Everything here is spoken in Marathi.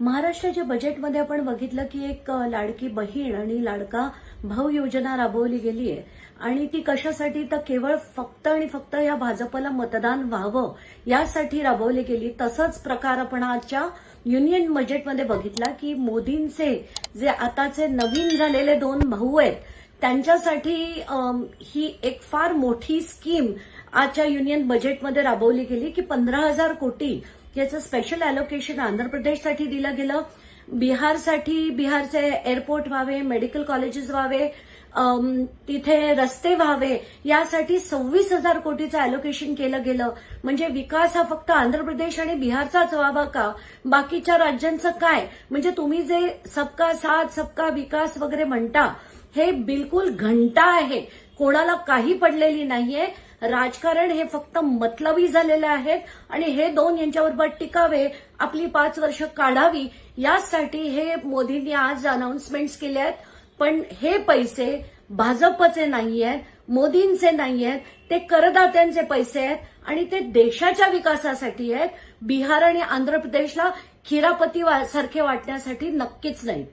महाराष्ट्राच्या बजेटमध्ये आपण बघितलं की एक लाडकी बहीण आणि लाडका भाऊ योजना राबवली गेली आहे. आणि ती कशासाठी? तर केवळ फक्त आणि फक्त या भाजपला मतदान व्हावं यासाठी राबवली गेली. तसंच प्रकार आपण आजच्या युनियन बजेटमध्ये बघितला की मोदींचे जे आताचे नवीन झालेले दोन भाऊ आहेत त्यांच्यासाठी ही एक फार मोठी स्कीम आजच्या युनियन बजेटमध्ये राबवली गेली की पंधरा हजार कोटी याचं स्पेशल अलोकेशन आंध्र प्रदेशसाठी दिलं गेलं. बिहारसाठी बिहारचे एअरपोर्ट व्हावे मेडिकल कॉलेजेस व्हावे तिथे रस्ते व्हावे यासाठी सव्वीस हजार कोटीचं अलोकेशन केलं गेलं. म्हणजे विकास हा फक्त आंध्र प्रदेश आणि बिहारचाच व्हावा का? बाकीच्या राज्यांचं काय? म्हणजे तुम्ही जे सबका साथ सबका विकास वगैरे म्हणता हे बिलकुल घंटा आहे. कोणाला काही पडलेली नाहीये. राजकारण हे फक्त मतलबी झालेलं आहे आणि हे दोन यांच्याबरोबर टिकावे आपली पाच वर्ष काढावी यासाठी हे मोदींनी आज अनाउन्समेंट्स केले आहेत. पण हे पैसे भाजपचे नाही आहेत मोदींचे नाही आहेत ते करदात्यांचे पैसे आहेत आणि ते देशाच्या विकासासाठी आहेत. बिहार आणि आंध्र प्रदेशला खिरापती सारखे वाटण्यासाठी नक्कीच नाही.